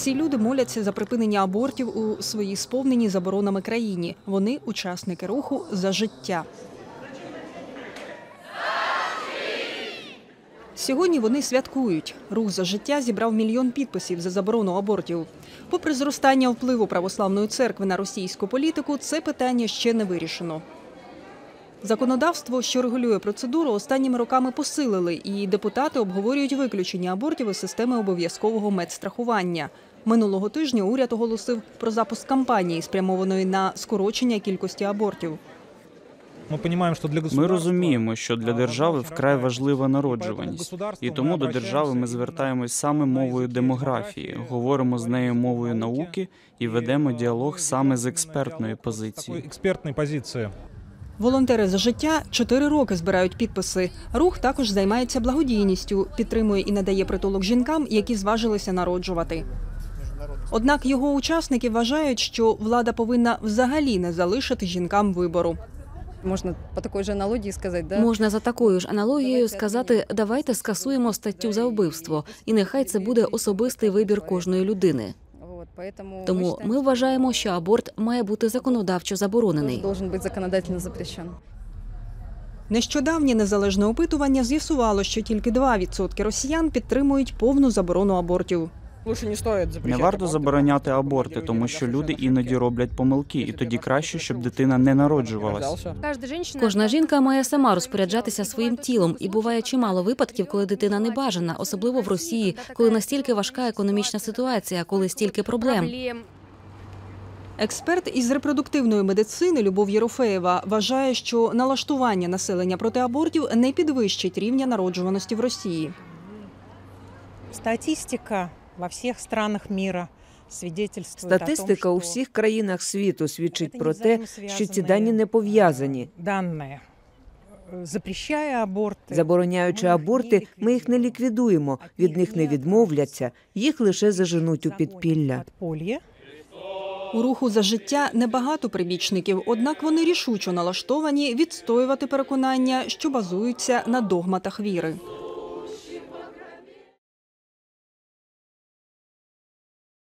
Ці люди моляться за припинення абортів у своїй сповненій заборонами країні. Вони учасники руху за життя. Сьогодні вони святкують. Рух за життя зібрав мільйон підписів за заборону абортів. Попри зростання впливу православної церкви на російську політику, це питання ще не вирішено. Законодавство, що регулює процедуру, останніми роками посилили, і депутати обговорюють виключення абортів із системи обов'язкового медстрахування. Минулого тижня уряд оголосив про запуск кампанії, спрямованої на скорочення кількості абортів. Ми розуміємо, що для Ми розуміємо, що для держави вкрай важлива народжуваність, і тому до держави ми звертаємось саме мовою демографії, говоримо з нею мовою науки і ведемо діалог саме з експертної позиції. експертної позиції. Волонтери за життя чотири роки збирають підписи. Рух також займається благодійністю, підтримує і надає притулок жінкам, які зважилися народжувати. Однак його учасники вважають, що влада повинна взагалі не залишити жінкам вибору. Можна по такій же аналогії сказати, да? Можна за такою ж аналогією сказати, давайте скасуємо статтю за вбивство, і нехай це буде особистий вибір кожної людини. Тому ми вважаємо, що аборт має бути законодавчо заборонений. должен бути законодательно запрещен. Нещодавнє незалежне опитування з'ясувало, що тільки 2% росіян підтримують повну заборону абортів. Не Не варто забороняти аборти, тому що люди іноді роблять помилки, і тоді краще, щоб дитина не народжувалась. Кожна жінка має сама розпоряджатися своїм тілом, і буває чимало випадків, коли дитина не бажана, особливо в Росії, коли настільки важка економічна ситуація, коли стільки проблем. Експерт із репродуктивної медицини Любов Єрофеєва вважає, що налаштування населення проти абортів не підвищить рівня народжуваності в Росії. Статистика во всіх странах мира свідчить Статистика у всіх країнах світу свідчить про те, що ці дані не пов'язані. Запрещає аборти. Забороняючи аборти, ми їх не ліквідуємо, від них не відмовляться, їх лише заженуть у підпілля. У руху за життя небагато прибічників, однак вони рішучо налаштовані відстоювати переконання, що базуються на догматах віри.